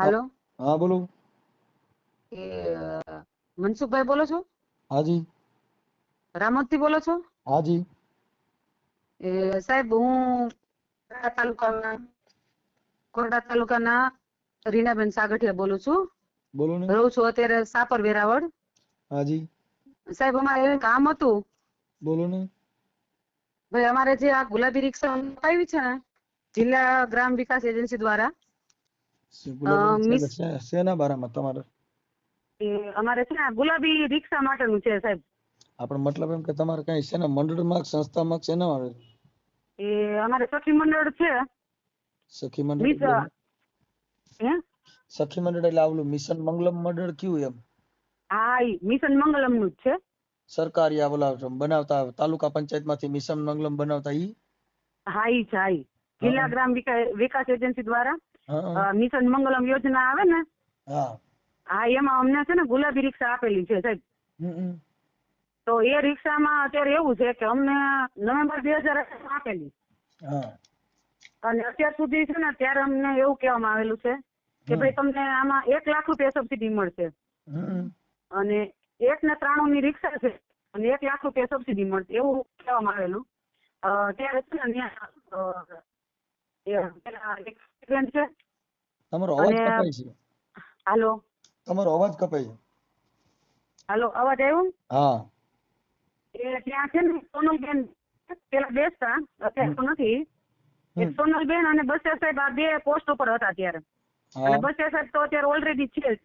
હાલો? હા બોલો. એ મનસુખભાઈ બોલો છો? હાજી. રામોદથી બોલો છો? હાજી. એ સાહેબ હું કોરડા તાલુકાના કોરડા તાલુકાના રીનાબેન સાગઠિયા બોલું છું. બોલો ને રહું છું અત્યારે સાપર વેરાવળ. હાજી. સાહેબ અમારે કામ હતું. બોલો ને ભાઈ અમારે જે આ ગુલાબી રિક્ષા આવી છે ને જિલ્લા ગ્રામ વિકાસ એજન્સી દ્વારા શું ગુલાબી મિસ- રિક્ષા છે? શેના બારામાં તમારે? અમારે છે ને ગુલાબી રિક્ષા માટેનું છે સાહેબ. આપણે મતલબ એમ કે તમારે કઈ શેના મંડળમાં કે સંસ્થામાં છે ને આવે એ અમારે સખી મંડળ છે. સખી મંડળ મિસ હે? સખી મંડળ એટલે આવલું મિશન મંગલમ મંડળ કયું એમ? હા મિશન મંગલમનું જ છે. સરકારી આ ઓલા બનાવતા તાલુકા પંચાયતમાંથી મિશન મંગલમ બનાવતા ઈ? હા ઈ છે હા જિલ્લા ગ્રામ વિકાસ એજન્સી દ્વારા. મિશન મંગલમ યોજના આવે ને? હા. એમાં અમને છે ને ગુલાબી રિક્ષા આપેલી છે સાહેબ. તો એ રિક્ષામાં અત્યારે એવું છે કે અમને નવેમ્બર બે હજાર આપેલી. અને અત્યાર સુધી છે ને ત્યારે અમને એવું કહેવામાં આવેલું છે કે ભાઈ તમને આમાં એક લાખ રૂપિયા સબસિડી મળશે. અને એક ને ત્રાણું ની રિક્ષા છે અને એક લાખ રૂપિયા સબસિડી મળશે એવું કહેવામાં આવેલું. ત્યારે છે ને છે? તમારો અવાજ અને- કપાય છે. હાલો. તમારો અવાજ કપાય છે. હાલો અવાજ આવ્યો? હા. એ ત્યાં છે ને સોનલબેન. પેલા બેસતા અત્યારે તો નથી. એક. સોનલબેન અને બસિયા સાહેબ આ બે પોસ્ટ ઉપર હતા ત્યારે. અને બસિયા સાહેબ તો અત્યારે ઓલરેડી છે હા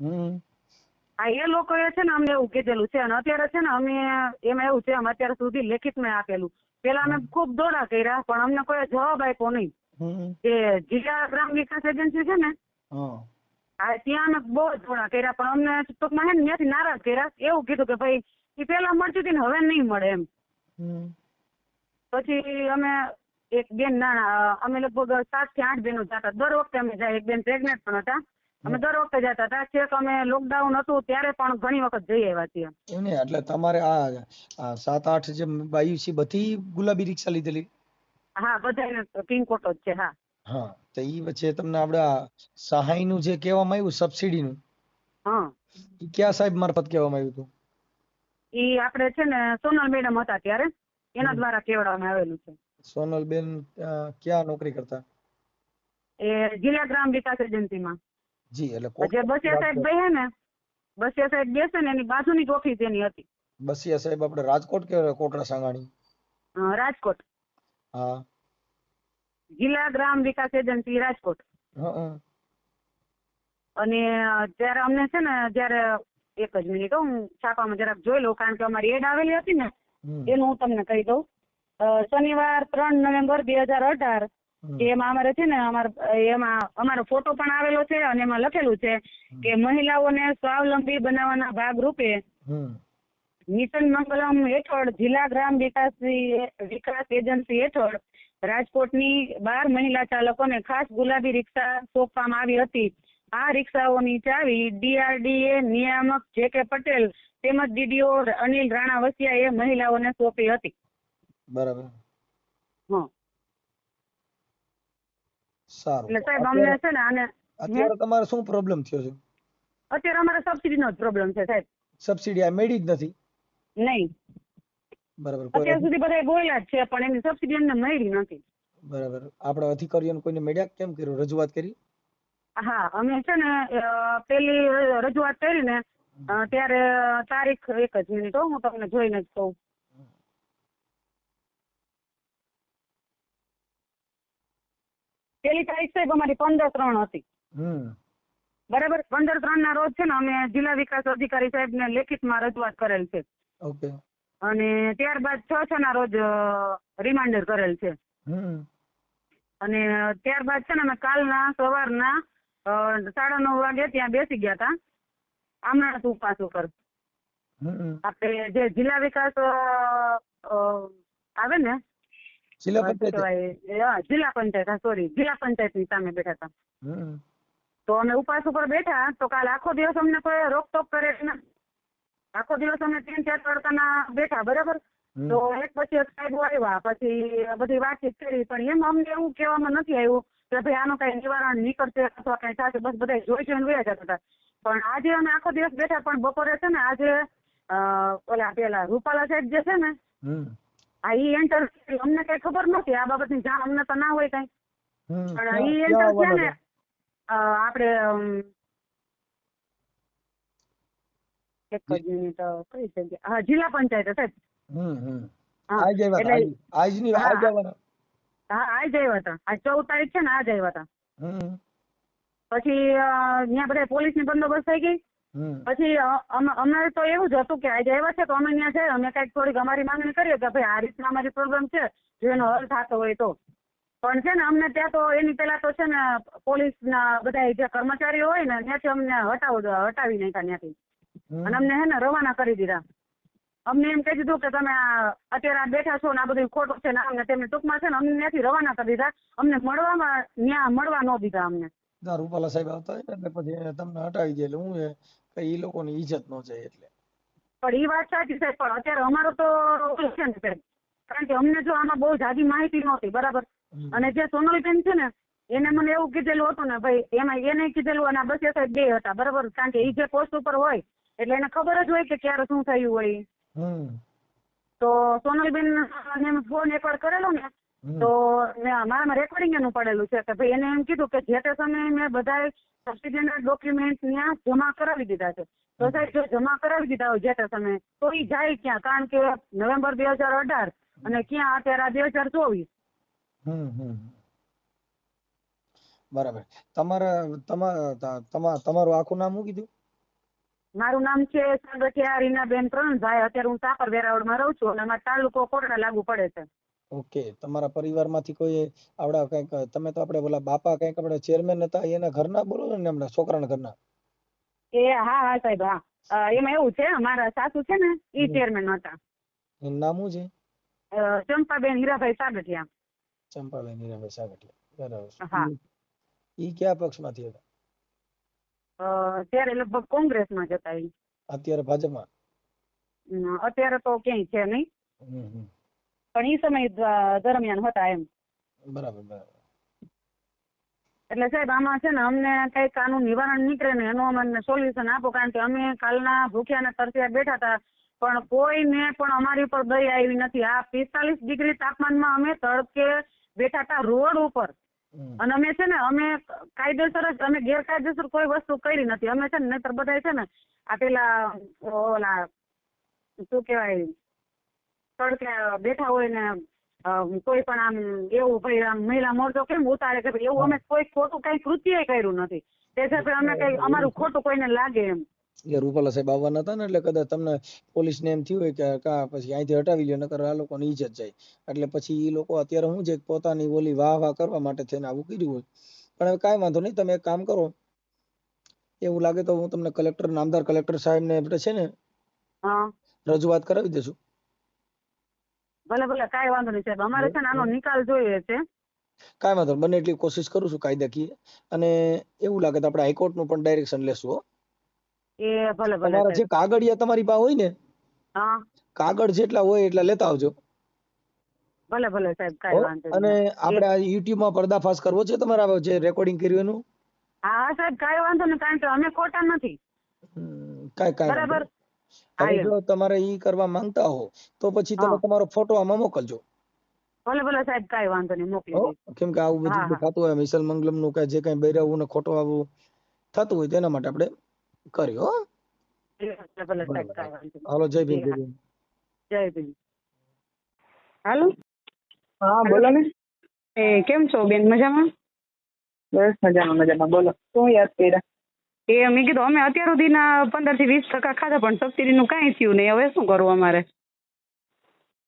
હમ. આ એ છે ને અમને એવું કીધેલું છે. અને અત્યારે છે ને અમે એમાં એવું છે અમે અત્યાર સુધી લેખિતમાં આપેલું. પેલા અમે ખૂબ દોડા કર્યા પણ અમને કોઈ જવાબ આપ્યો નહીં. કે જિલ્લા ગ્રામ વિકાસ એજન્સી છે ને હા. ત્યાં અમે બહુ દોડા કર્યા પણ અમને ટૂંકમાં છે ને ત્યાંથી નારાજ કર્યા એવું કીધું કે ભાઈ એ પેલા મળતી હતી ને હવે નહીં મળે એમ. પછી અમે એક બેન નાના અમે લગભગ સાતથી આઠ બેનો જતા દર વખતે અમે જાય એક બેન પ્રેગ્નેન્ટ પણ હતા. અમે દર વખતે જતા હતા. છેક અમે લોકડાઉન હતું ત્યારે પણ ઘણી વખત જઈ આવ્યા છીએ એમ. નહીં એટલે તમારે આ સાત આઠ જે બાયુ છે બધી ગુલાબી રિક્ષા લીધેલી? હા બધાને પિનકોટ જ છે હા. હા તો ઈ વચ્ચે તમને આપણે સહાય સહાયનું જે કહેવામાં આવ્યું સબસિડીનું હા. ઈ ક્યાં સાહેબ મારફત કહેવામાં આવ્યું હતું? ઈ આપણે છે ને સોનલ મેડમ હતા ત્યારે એના દ્વારા કેવડાવવામાં આવેલું છે. સોનલ બેન ક્યાં નોકરી કરતા? એ જિલ્લા ગ્રામ વિકાસ એજન્સીમાં. જી એટલે જે બસિયા સાહેબ બેસે ને બસિયા સાહેબ બેસે ને એની બાજુની જ ઓફિસ એની હતી. બસિયા સાહેબ આપણે રાજકોટ કે કોટડા સાંગાણી? રાજકોટ. હા. જિલ્લા ગ્રામ વિકાસ એજન્સી રાજકોટ. અને જયારે અમને છે ને જ્યારે એક જ મિનિટ હો, છાપામાં જરાક જોઈ લઉં કારણ કે અમારી એડ આવેલી હતી ને એનું હું તમને કહી દઉં. શનિવાર ત્રણ નવેમ્બર બે હજાર અઢાર એમાં અમારે છે ને અમાર એમાં અમારો ફોટો પણ આવેલો છે અને એમાં લખેલું છે કે મહિલાઓને સ્વાવલંબી બનાવવાના ભાગ રૂપે મિશન મંગલમ હેઠળ જિલ્લા ગ્રામ વિકાસ વિકાસ એજન્સી હેઠળ રાજકોટની બાર મહિલા ચાલકોને ખાસ ગુલાબી રિક્ષા સોંપવામાં આવી હતી. આ રિક્ષાઓની ચાવી ડીઆરડીએ નિયામક જે કે પટેલ તેમજ ડીડીઓ અનિલ રાણા વસિયાએ મહિલાઓને સોંપી હતી. બરાબર હં. સારું. એટલે સાહેબ અમને છે ને આને અત્યારે તમારે શું પ્રોબ્લેમ થયો છે? અત્યારે અમારે સબસિડીનો જ પ્રોબ્લેમ છે સાહેબ. સબસિડી આ મેળી જ નથી? નહીં. બરાબર અત્યાર સુધી બધા બોલ્યા જ છે પણ એની સબસિડી અમને મળી નથી. બરાબર. આપણે અધિકારીઓને કોઈને મળ્યા? કેમ કર્યું? રજૂઆત કરી? હા અમે છે ને પેલી રજૂઆત કરી ને ત્યારે તારીખ એક જ મિનિટ હો હું તમને જોઈને જ કહું. પેલી તારીખ સાહેબ અમારી પંદર ત્રણ હતી. બરાબર? પંદર ત્રણ ના રોજ છે ને અમે જિલ્લા વિકાસ અધિકારી સાહેબ ને લેખિતમાં રજૂઆત કરેલ છે. ઓકે. અને ત્યારબાદ છ છ ના રોજ રિમાઇન્ડર કરેલ છે. અને ત્યારબાદ છે ને અમે કાલના સવારના સાડા નવ વાગે ત્યાં બેસી ગયા હતા આમણાં ઉપવાસ ઉપર. આપણે જે જિલ્લા વિકાસ આવે ને જિલ્લા પંચાયત. જિલ્લા પંચાયત સોરી જિલ્લા પંચાયતની સામે બેઠા હતા. તો અમે ઉપવાસ ઉપર બેઠા તો કાલ આખો દિવસ અમને કોઈ રોકટોક કરે ના. આખો દિવસ અમે ત્રણ ચાર તડકાના બેઠા બરાબર? તો એક પછી એક સાહેબ આવ્યા પછી બધી વાતચીત કરી પણ એમ અમને એવું કહેવામાં નથી આવ્યું કે ભાઈ આનું કઈ નિવારણ નીકળશે અથવા કઈ થશે બસ બધા જોઈ જોઈને વયા જતા હતા. પણ આજે અમે આખો દિવસ બેઠા પણ બપોરે છે ને આજે ઓલા પેલા રૂપાલા સાહેબ જે છે ને આ ઈ એન્ટર અમને કઈ ખબર નહોતી આ બાબતની જાણ અમને તો ના હોય કઈ. પણ ઈ એન્ટર છે ને? આપણે એક જ મિનિટ કઈ જગ્યા હા જિલ્લા પંચાયત સાહેબ હા, આજ એટલે આજની હા, આજ આવવાના. હા આજ આવ્યા હતા. આ ચૌદ તારીખ છે ને આજ આવ્યા હતા. પછી ત્યાં બધા પોલીસની બંદોબસ્ત થઈ ગઈ. પછી અમને તો એવું જ હતું કે આજે આવ્યા છે તો અમે ત્યાં જઈએ અમે કંઈક થોડીક અમારી માંગણી કરીએ કે ભાઈ આ રીતના અમારી પ્રોબ્લેમ છે જો એનો હલ થતો હોય તો. પણ છે ને અમને ત્યાં તો એની પેલા તો છે ને પોલીસના બધા જે કર્મચારીઓ હોય ને ત્યાંથી અમને હટાવો હટાવી નાખ્યા ત્યાંથી. અને અમને હે ને રવાના કરી દીધા. અમને એમ કહી દીધું કે તમે અત્યારે બેઠા છો ને આ બધું ખોટું છે ને અમને તેમને ટૂંકમાં છે ને અમને ત્યાંથી રવાના કરી દીધા. અમને મળવામાં ત્યાં મળવા ન દીધા અમને. ના રૂપાલા સાહેબ આવતા હોય ને એટલે પછી તમને હટાવી દે એટલે હું એ કે ઈ લોકોની ઈજ્જત ન જાય એટલે. પણ એ વાત સાચી છે પણ અત્યારે અમારો તો છે ને સાહેબ કારણ કે અમને જો આમાં બહુ જાજી માહિતી નહોતી બરાબર? અને જે સોનલબેન છે ને એને મને એવું કીધેલું હતું ને ભાઈ એમાં એને કીધેલું અને બસ એ સાહેબ બે હતા બરાબર? કારણ કે એ જે પોસ્ટ ઉપર હોય એટલે એને ખબર જ હોય કે ક્યારે શું થયું હોય હમ. તો સોનલબેન ને ફોન એકવાર કરેલો ને. તો મેં- મારામાં રેકોર્ડિંગ એનું પડેલું છે કે ભાઈ એને એમ કીધું કે જે તે સમયે મેં બધા સબસિડીના ડોક્યુમેન્ટ ત્યાં જમા કરાવી દીધા છે. તો સાહેબ જો જમા કરાવી દીધા હોય જે તે સમયે તો એ જાય ક્યાં? કારણ કે નવેમ્બર બે હજાર અઢાર અને ક્યાં અત્યારે બે હજાર ચોવીસ. બરાબર. તમારા તમારા આખું નામ શું કીધું? મારું નામ છે સાગઠિયા રીનાબેન ભાઈ અત્યારે હું સાપર વેરાવળમાં રહું છું અને અમારો તાલુકો કોટડા લાગુ પડે છે. ઓકે તમારા પરિવારમાંથી કોઈ આવડા કંઈક તમે તો આપણે ઓલા બાપા કંઈક આપણે ચેરમેન હતા એના ઘરના બોલો ને હમણાં છોકરાના ઘરના? એ હા હા સાહેબ હા. એમાં એવું છે અમારા સાસુ છે ને ઈ ચેરમેન હતા. એનું નામ શું છે? ચંપાબેન હીરાભાઈ સાગઠિયા. ચંપાબેન હીરાભાઈ સાગઠિયા બરાબર હા. ઈ- કયા પક્ષમાંથી હતા? અત્યારે ત્યારે લગભગ કોંગ્રેસમાં જ હતા ઈ. અત્યારે ભાજપમાં? અત્યારે તો ક્યાંય છે નહીં. હમ હમ. પણ ઈ સમય દરમિયાન હતા એમ. બરાબર બરાબર. એટલે સાહેબ આમાં છે ને અમને કંઈક આનું નિવારણ નીકળે ને એનું અમને સોલ્યુશન આપો કારણ કે અમે કાલના ભૂખ્યા ને તરસ્યા બેઠા હતા. પણ કોઈને પણ અમારી ઉપર દયા આવી નથી. આ પિસ્તાલીસ ડિગ્રી તાપમાનમાં અમે તડકે બેઠા હતા રોડ ઉપર. અને અમે છે ને અમે કાયદેસર જ અમે ગેરકાયદેસર કોઈ વસ્તુ કરી નથી. અમે છે ને નહીતર બધા છે ને આ પેલા ઓલા શું કહેવાય તડકે બેઠા હોય ને કોઈ પણ આમ એવું ભાઈ આમ મહિલા મોરચો કેમ ઉતારે કે એવું અમે કોઈ ખોટું કઈ કૃત્ય કર્યું નથી. તે છતાં અમે કઈ અમારું ખોટું કોઈને લાગે એમ. એ રૂપાલા સાહેબ આવવાના હતા ને એટલે કદાચ તમને પોલીસ ને એમ થયું હોય કે કા પછી અહીંથી હટાવી લ્યો નકર આ લોકોની ઇજ્જત જાય. એટલે પછી ઈ લોકો અત્યારે શું છે પોતાની ઓલી વાહ વાહ કરવા માટે થઈને આવું કર્યું હોય. પણ હવે કાંઈ વાંધો નહીં તમે એક કામ કરો. એવું લાગે તો હું તમને કલેક્ટર નામદાર કલેક્ટર સાહેબ ને છે ને રજૂઆત કરાવી દેશું. ભલે ભલે કાંઈ વાંધો નહીં સાહેબ. અમારે છે ને આનો નિકાલ જોઈએ છે. કાંઈ વાંધો નહીં. બને એટલી કોશિશ કરું છું કાયદાકીય. અને એવું લાગે તો આપણે હાઈકોર્ટનું પણ ડાયરેક્શન લેશું હો. એ ભલે ભલે તમારા જે કાગળિયા તમારી પાસે હોય ને હા. કાગળ જેટલા હોય એટલા લેતા આવજો. ભલે ભલે સાહેબ કાંઈ. વાંધો અને આપણે આ યુટ્યુબમાં પર્દાફાશ કરવો છે તમારા જે રેકોર્ડિંગ કર્યું એનું? હા સાહેબ કાંઈ વાંધો નહીં કારણ કે અમે ખોટા નથી. કાંઈ કાંઈ બરાબર. હવે જો તમારે ઈ કરવા માંગતા હો તો પછી તમે તમારો ફોટો આમાં મોકલજો. ભલે ભલે સાહેબ કાંઈ વાંધો નહીં મોકલી. કેમ કે આવું બધું. થતું હોય મિસલ મંગલમનું કે જે કઈ બૈરાવું ને ખોટું આવું થતું હોય તેના માટે આપણે કર્યો હો. કાંઈ હાલો જય ભીમ જય. ભીમ. જય ભીમ. હાલો? હા બોલો ને. એ કેમ છો બેન મજામાં? બસ મજામાં મજામાં. બોલો શું યાદ કર્યા? એ મેં કીધું અમે અત્યાર સુધીના પંદરથી વીસ ટકા ખાધા પણ સબસિડીનું કાંઈ થયું નહીં. હવે શું કરવું અમારે?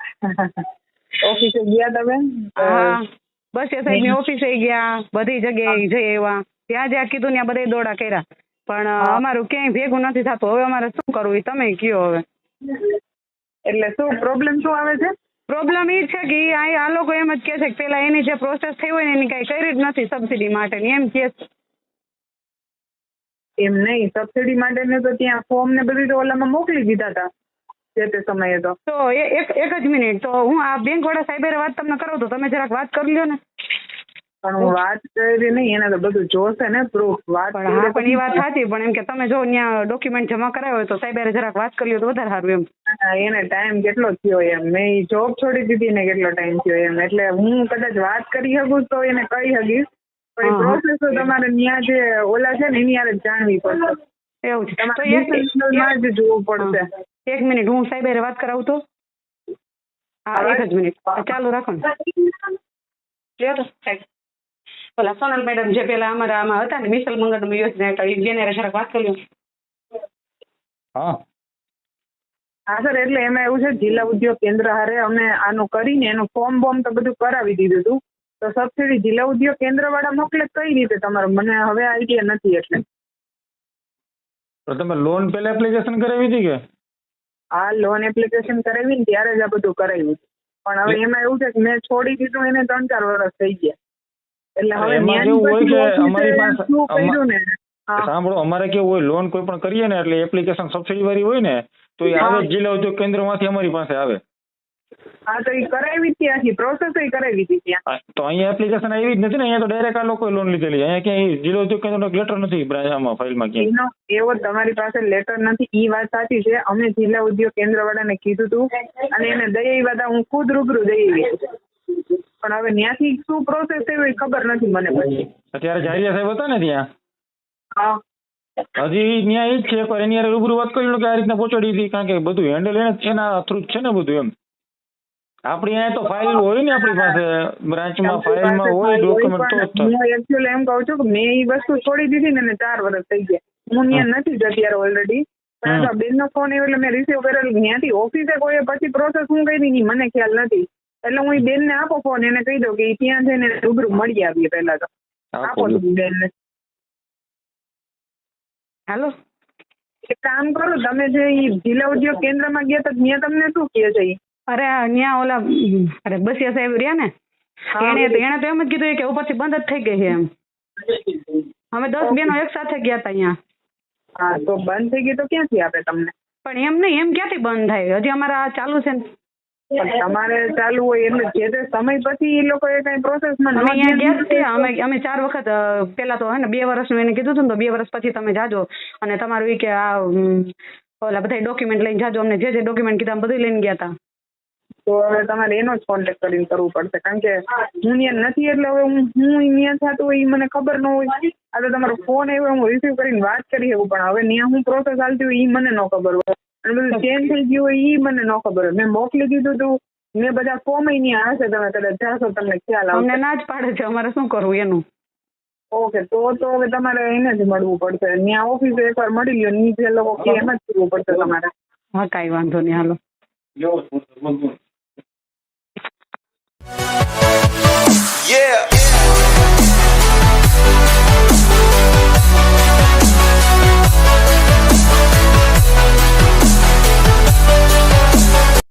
ઓફિસે ગયા તમે? હા. બસ એ સાહેબ ઓફિસે ગયા બધી જગ્યાએ જઈ આવ્યા. ત્યાં જ્યાં કીધું ત્યાં બધા દોડા કર્યા. પણ અમારું ક્યાંય ભેગું નથી થતું. હવે અમારે શું કરવું એ તમે કયો હવે. એટલે શું પ્રોબ્લેમ શું આવે છે? પ્રોબ્લેમ એ છે કે આ લોકો એમ જ કહે છે કે પેલા એની જે પ્રોસેસ થઈ હોય ને એની કાંઈ કરી જ નથી સબસિડી માટે એમ કહે છે. એમ નહીં સબસિડી માટેનું તો ત્યાં ફોર્મ ને બધું તો ઓલામાં મોકલી દીધા હતા જે તે સમયે તો. તો એક એક જ મિનિટ. તો હું આ બેંક વાળા સાહેબે વાત તમને કરો તો તમે જરાક વાત કરી લ્યો ને. પણ હું વાત કરી નહીં એને તો બધું જોશે ને પ્રૂફ વાત પણ હા પણ એ વાત સાચી પણ એમ કે તમે જો ત્યાં ડોક્યુમેન્ટ જમા કરાવ્યો હોય તો સાહેબ જરાક વાત કરી લ્યો તો વધારે સારું એમ. એને ટાઈમ કેટલો થયો એમ? મેં જોબ છોડી દીધી ને કેટલો ટાઈમ થયો એમ? એટલે હું કદાચ વાત કરી શકું તો એને કહી શકીશ. પણ. પ્રોસેસ તો તમારે ત્યાં જે ઓલા છે ને એની યારે જાણવી પડશે એવું છે. તો એક માં જ જોવું પડશે. એક મિનિટ હું સાહેબ હારે વાત કરાવું તો? હા એક જ મિનિટ. ચાલુ રાખો ને. ક્લિયર સાહેબ. ઓલા સોનલ મેડમ જે પેલા અમારા આમાં હતા ને મિસલ મંગળ યોજના હેઠળ ઈ જેને જરાક વાત કરી હા. હા સર એટલે એમાં એવું છે જિલ્લા ઉદ્યોગ કેન્દ્ર હારે અમે આનું કરીને એનું ફોર્મ બોર્મ તો બધું કરાવી દીધું હતું. તો સબસિડી જિલ્લા ઉદ્યોગ કેન્દ્ર વાળા મોકલે કઈ રીતે તમારે મને હવે આઈડિયા નથી એટલે. તો તમે લોન પહેલા એપ્લિકેશન કરાવી હતી કે? આ લોન એપ્લિકેશન કરાવી ને ત્યારે જ આ બધું કરાવ્યું. પણ હવે એમાં એવું છે કે મેં છોડી દીધું એને ત્રણ ચાર વર્ષ થઈ ગયા. એટલે હવે એમાં કેવું હોય કે અમારી પાસે- શું કર્યું ને? સાંભળો અમારે કેવું હોય લોન કોઈ પણ કરીએ ને એટલે એપ્લિકેશન સબસિડી વાળી હોય ને તો એ આવે જિલ્લા ઉદ્યોગ કેન્દ્રમાંથી અમારી પાસે આવે. હા તો એ કરાવી હતી આખી પ્રોસેસ એ કરાવી હતી ત્યાં. તો અહીંયા એપ્લિકેશન આવી જ નથી ને અહીંયા તો ડાયરેક્ટ આ લોકોએ લોન લીધેલી. અહીંયા ક્યાંય ઉદ્યોગ કેન્દ્રનો લેટર નથી બ્રાજામાં આમાં ફાઇલમાં ક્યાંય. એવો તમારી પાસે લેટર નથી. ઈ વાત સાચી છે. અમે જિલ્લા ઉદ્યોગ કેન્દ્ર વાળાને કીધું હતું અને એને દઈ વાદા હું ખુદ રૂબરૂ દઈ આવી પણ હવે ત્યાંથી શું પ્રોસેસ થયો એ ખબર નથી મને પછી. અત્યારે જારિયા સાહેબ હતા ને ત્યાં? હા. હજી ત્યાં એ જ છે પણ એની યાર રૂબરૂ વાત કરી લો કે આ રીતના પહોંચાડી હતી કારણ કે બધું હેન્ડલ એને એના થ્રુ જ છે ને બધું એમ. આપણી અહીંયા તો ફાઇલ હોય ને આપણી પાસે. બ્રાન્ચમાં ફાઇલમાં હોય ડોક્યુમેન્ટ તો હું એક્ચ્યુઅલી એમ કહું છું કે મેં ઈ વસ્તુ છોડી દીધી ને એને ચાર વર્ષ થઈ ગયા. હું ત્યાં નથી જ અત્યારે ઓલરેડી. બેન નો ફોન એટલે મેં રિસીવ કરેલો. ત્યાંથી ઓફિસે કોઈ પછી પ્રોસેસ હું કરી ની મને ખ્યાલ નથી. એટલે હું એ બેન ને આપો ફોન એને કહી દઉં કે ત્યાં જઈને રૂબરૂ મળી આવીએ પહેલા તો. આપો બેન ને હાલો. એક કામ કરો તમે જે જિલ્લા ઉદ્યોગ કેન્દ્રમાં ગયા તો ત્યાં તમને શું કહે છે? અરે ન્યા ઓલા અરે બસિયા સાહેબ રહ્યા ને એને એને તો એમ જ કીધું કે ઉપરથી બંધ જ થઈ ગઈ છે એમ. અમે દસ બેનો એક સાથે ગયા હતા અહીંયા. હા તો બંધ થઈ ગઈ તો ક્યાંથી આપે તમને? પણ એમ નહીં એમ ક્યાંથી બંધ થાય? હજી અમારા ચાલુ છે ને. તમારે ચાલુ હોય એટલે જે તે સમય પછી એ લોકો એ કઈ પ્રોસેસમાં અમે અહીંયા ગયા તે અમે અમે ચાર વખત પેલા તો હે ને બે વર્ષનું એને કીધું હતું ને તો બે વર્ષ પછી તમે જાજો. અને તમારું એ કે આ ઓલા બધા ડોક્યુમેન્ટ લઈને જાજો. અમને જે જે ડોક્યુમેન્ટ કીધા બધું લઈને ગયા હતા તો હવે તમારે એનો જ કોન્ટેક્ટ કરીને કરવું પડશે. કારણ કે હું ત્યાં નથી એટલે હવે હું હું ત્યાં થતું હોય એ મને ખબર ન હોય. આ તો તમારો ફોન આવ્યો હું રિસીવ કરીને વાત કરી શકું પણ હવે ત્યાં હું પ્રોસેસ હાલતી હોય ઈ મને ન ખબર હોય. અને બધું ચેન્જ થઈ ગયું હોય ઈ મને ન ખબર હોય. મેં મોકલી દીધું હતું મેં બધા ફોર્મ ત્યાં હશે તમે કદાચ જાશો તમને ખ્યાલ અમને ના જ પાડે છે અમારે શું કરવું એનું? ઓકે તો તો હવે તમારે એને જ મળવું પડશે. ત્યાં ઓફિસે એકવાર મળી લ્યો ની જે લોકો એમ જ કરવું પડશે તમારે. હા કાંઈ વાંધો નહીં હાલો. Yeah.